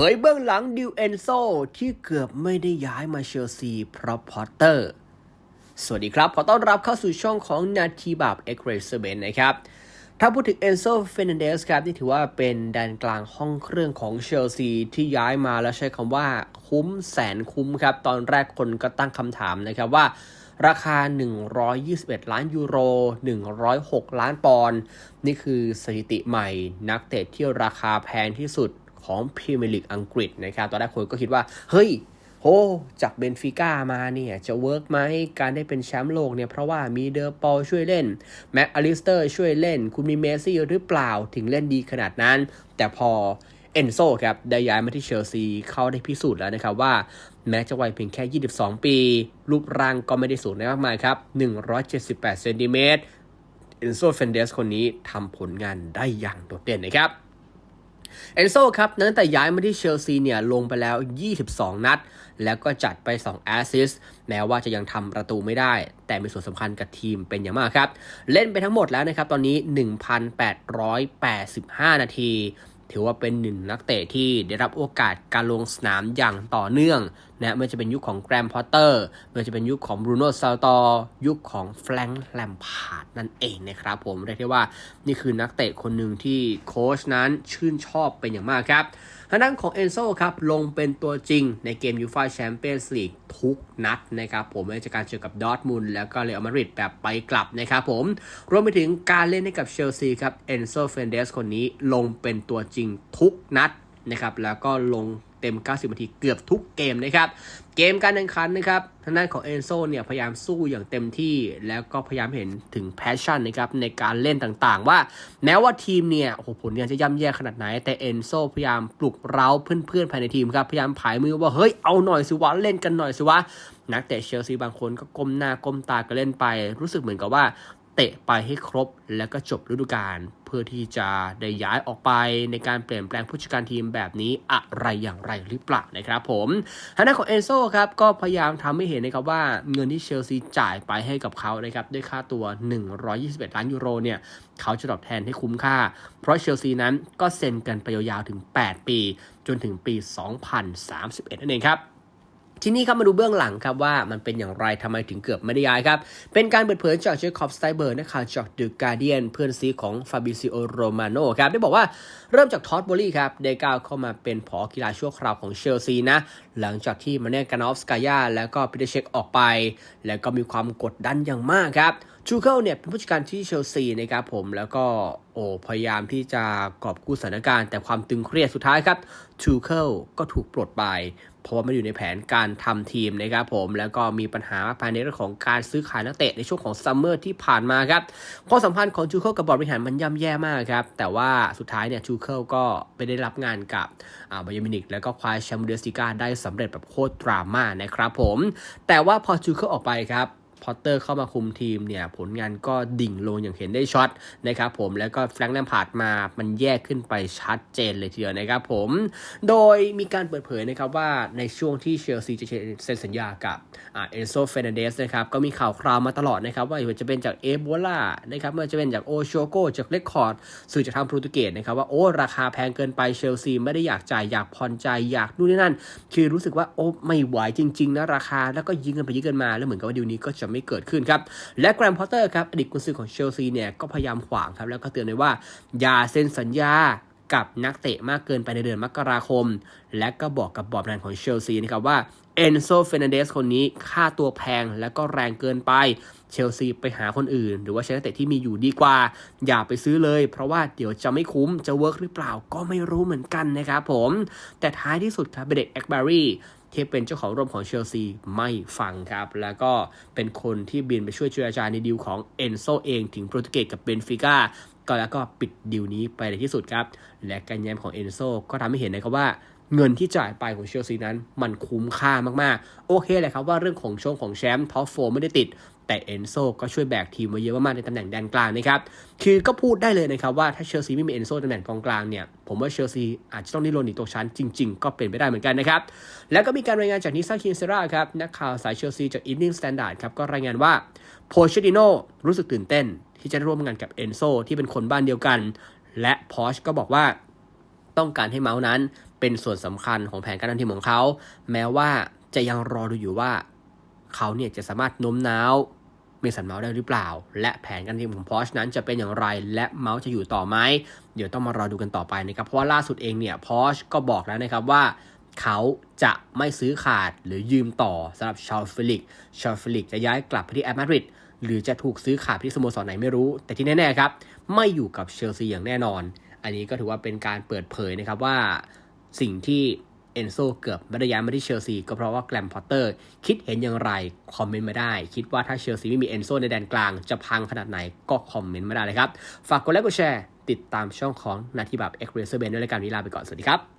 ผยเบื้องหลังดิวเอนโซที่เกือบไม่ได้ย้ายมาเชลซีเพราะพอตเตอร์ สวัสดีครับ ขอต้อนรับเข้าสู่ช่องของนาทีบาปเอ็กเรสเบนนะครับ ถ้าพูดถึงเอนโซเฟนันเดสครับ นี่ถือว่าเป็นแดนกลางห้องเครื่องของเชลซีที่ย้ายมาแล้วใช้คำว่าคุ้มแสนคุ้มครับ ตอนแรกคนก็ตั้งคำถามนะครับว่าราคา 121 ล้านยูโร 106 ล้านปอนด์ นี่คือสถิติใหม่ นักเตะที่ราคาแพงที่สุด ของพรีเมียร์ลีกอังกฤษนะครับตอนแรกคนก็คิดว่า เฮ้ยโหจากเบนฟิก้ามาเนี่ย จะเวิร์กไหมการได้เป็นแชมป์โลกเนี่ย เพราะว่ามีเดอร์ปอลช่วยเล่น แม็กอลิสเตอร์ช่วยเล่น คุณมีเมสซี่หรือเปล่าถึงเล่นดีขนาดนั้น แต่พอเอนโซครับได้ย้ายมาที่เชลซีเขาได้พิสูจน์แล้วนะครับว่า แม้จะวัยเพียงแค่ 22 ปี รูปร่างก็ไม่ได้สูงมากมายครับ 178 เซนติเมตรเอนโซเฟนเดสคนนี้ทำผลงานได้อย่างโดดเด่นนะครับ เอนโซครับตั้งแต่ย้ายมาที่เชลซีเนี่ยลงไปแล้ว 22 นัด แล้วก็จัดไป 2 แอสซิสต์แม้ว่าจะยังทำประตูไม่ได้ แต่มีส่วนสำคัญกับทีมเป็นอย่างมากครับ เล่นไปทั้งหมดแล้วนะครับตอนนี้ 1,885 นาที ถือว่าเป็นหนึ่งนักเตะที่ได้รับโอกาสการลงสนามอย่างต่อเนื่องนะไม่ว่าจะเป็นยุคของแกรมพอตเตอร์ไม่ว่าจะเป็นยุคของบรูโน่ซาตอยุคของแฟรงค์แลมพาร์ดนั่นเองนะครับผมเรียกได้ว่านี่คือนักเตะคนหนึ่งที่โค้ชนั้นชื่นชอบเป็นอย่างมากครับทางด้านของเอนโซครับ ลงเป็นตัวจริงในเกมยูฟ่าแชมเปี้ยนส์ลีกทุกนัดนะครับผมไม่ว่าจะการเจอกับดอร์ทมุนแล้วก็เรอัลมาดริดแบบไปกลับนะครับผม รวมไปถึงการเล่นให้กับเชลซีครับเอนโซเฟนเดสคนนี้ลงเป็นตัวจริงทุกนัดนะครับแล้วก็ลง ต็ม 90 นาทีเกือบทุกเกมนะครับ เกมการแข่งขันนะครับทางด้านของเอนโซเนี่ยพยายามสู้อย่างเต็มที่ แล้วก็พยายามเห็นถึงแพชชั่นนะครับในการเล่นต่างๆ ว่าแม้ว่าทีมเนี่ยโอ้โหผลงานจะย่ำแย่ขนาดไหน แต่เอนโซพยายามปลุกเร้าเพื่อนๆภายในทีมครับพยายามผายมือว่าเฮ้ยเอาหน่อยสิวะเล่นกันหน่อยสิวะนักเตะเชลซีบางคนก็ก้มหน้าก้มตากันเล่นไป รู้สึกเหมือนกับว่า เตะไปให้ครบ แล้วก็จบฤดูกาลเพื่อที่จะได้ย้ายออกไปในการเปลี่ยนแปลงผู้จัดการทีมแบบนี้อะไรอย่างไรหรือเปล่านะครับผมทางด้านของเอนโซครับก็พยายามทำให้เห็นนะครับว่าเงินที่เชลซีจ่ายไปให้กับเขานะครับด้วยค่าตัว 121 ล้านยูโรเนี่ยเขาจะตอบแทนให้คุ้มค่า เพราะเชลซีนั้นก็เซ็นกันไปยาวๆถึง 8 ปี จนถึงปี 2031 นั่นเองครับ ทีนี้ครับมาดูเบื้องหลังครับว่ามันเป็นอย่างไรทำไมถึงเกือบไม่ได้ย้ายครับ เป็นการเปิดเผยจากเจคอบสไตเบิร์นักข่าวจากเดอะการเดียนเพื่อนซีของฟาบิซิโอโรมาโนครับได้บอกว่าเริ่มจากท็อตบอลี่ครับได้ก้าวเข้ามาเป็นผอกีฬาชั่วคราวของเชลซีนะ หลังจากที่มาเน่กานอฟสกายาแล้วก็พีเตเชคออกไป แล้วก็มีความกดดันอย่างมากครับชูเคิลเนี่ยเป็นผู้จัดการที่เชลซีนะครับผมแล้วก็โอ้พยายามที่จะกอบกู้สถานการณ์แต่ความตึงเครียดสุดท้ายครับชูเคิลก็ถูกปลดไป เพราะว่าอยู่ในแผนการทำทีมนะครับผมแล้วก็มีปัญหาภายในเรื่องของการซื้อขายนักเตะในช่วงของซัมเมอร์ที่ผ่านมาครับความสัมพันธ์ของจูเคิลกับบอร์ดบริหารมันย่ำแย่มากครับแต่ว่าสุดท้ายเนี่ยจูเคิลก็ไปได้รับงานกับอ่าบาเยมินิกแล้วก็คว้าแชมป์เดสติกาได้สำเร็จแบบโคตรดราม่านะครับผมแต่ว่าพอจูเคิลออกไปครับ พอตเตอร์เข้ามาคุมทีมเนี่ยผลงานก็ดิ่งลงอย่างเห็นได้ช็อตนะครับผมแล้วก็แฟรงค์แลมพาร์ดมามันแยกขึ้นไปชัดเจนเลยทีเดียวนะครับผมโดยมีการเปิดเผยนะครับว่าในช่วงที่เชลซีจะเซ็นสัญญากับเอนโซเฟนเดสนะครับก็มีข่าวคราวมาตลอดนะครับว่าจะเป็นจากเอโบลานะครับไม่ว่าจะเป็นจากโอโชโกจากเลคคอร์ดสื่อจากทางโปรตุเกสนะครับว่าโอ้ราคาแพงเกินไปเชลซีไม่ได้อยากจ่ายอยากผ่อนใจอยากนู่นนี่นั่น คือรู้สึกว่าโอ้ไม่ไหวจริง ๆนะราคาแล้วก็ยิงกันไปยิงกันมาแล้วเหมือนกับว่าดีลนี้ก็จะไม่เกิดขึ้นครับ และแกรมพอตเตอร์ครับอดีตกุนซือของเชลซีเนี่ยก็พยายามขวางครับแล้วก็เตือนเลยว่า อย่าเซ็นสัญญากับนักเตะมากเกินไปในเดือนมกราคม และก็บอกกับบอร์ดแมนของเชลซีนะครับว่าเอนโซเฟนเดสคนนี้ค่าตัวแพงและก็แรงเกินไป เชลซีไปหาคนอื่น หรือว่าใช้นักเตะที่มีอยู่ดีกว่า อย่าไปซื้อเลย เพราะว่าเดี๋ยวจะไม่คุ้มจะเวิร์กหรือเปล่าก็ไม่รู้เหมือนกันนะครับผม แต่ท้ายที่สุดครับเบเด็กแอ็กบารี ที่เป็นเจ้าของร่วมของเชลซีไม่ฟังครับ แล้วก็เป็นคนที่บินไปช่วยเจรจาในดีลของเอนโซเองถึงโปรตุเกสกับเบนฟิก้าก็แล้วก็ปิดดีลนี้ไปในที่สุดครับ และการแย้มของเอนโซก็ทำให้เห็นนะครับว่า เงินที่จ่ายไปของเชลซีนั้นมันคุ้มค่ามากๆ โอเคเลยครับว่าเรื่องของช่วงของแชมป์ท็อปโฟไม่ได้ติด แต่เอนโซก็ช่วยแบกทีมไว้เยอะมากๆในตำแหน่งแดนกลางนะครับ คือก็พูดได้เลยนะครับว่าถ้าเชลซีไม่มีเอนโซตำแหน่งกองกลางเนี่ย ผมว่าเชลซีอาจจะต้องนิรนหนีตกชั้นจริง ๆ ก็เป็นไปได้เหมือนกันนะครับ แล้วก็มีการรายงานจากนิซ่าคินเซราครับนักข่าวสายเชลซีจากอินนิ่งสแตนดาร์ดครับก็รายงานว่าโพเชติโนรู้สึกตื่นเต้น ที่จะร่วมงานกับเอนโซที่เป็นคนบ้านเดียวกัน และพอชก็บอกว่า ต้องการให้เมาส์นั้น เป็นส่วนสำคัญของแผนการทำทีมของเขา แม้ว่าจะยังรอดูอยู่ว่า เขาเนี่ยจะสามารถโน้มน้าวเมสันเมาส์ได้หรือเปล่า และแผนการทีมของพอชนั้นจะเป็นอย่างไร และเมาส์จะอยู่ต่อไหมเดี๋ยวต้องมารอดูกันต่อไปนะครับเพราะว่าล่าสุดเองเนี่ยพอชก็บอกแล้วนะครับว่าเขาจะไม่ซื้อขาดหรือยืมต่อสำหรับชาลฟิลิก ชาลฟิลิกจะย้ายกลับไปที่แอตมาดริดหรือจะถูกซื้อขาดที่สโมสรไหนไม่รู้ แต่ที่แน่ๆครับ ไม่อยู่กับเชลซีอย่างแน่นอน อันนี้ก็ถือว่าเป็นการเปิดเผยนะครับว่าสิ่งที่เอนโซเกือบไม่ได้ย้ายมาที่เชลซีก็เพราะว่าแกรมพอตเตอร์คิดเห็นอย่างไร คอมเมนต์มาได้ คิดว่าถ้าเชลซีไม่มีเอนโซในแดนกลาง จะพังขนาดไหนก็คอมเมนต์มาได้เลยครับ ฝากกดไลค์กดแชร์ ติดตามช่องของนาทีแบบเอ็กซ์เรเซอร์เบนด้วยรายการนี้ลาไปก่อน สวัสดีครับ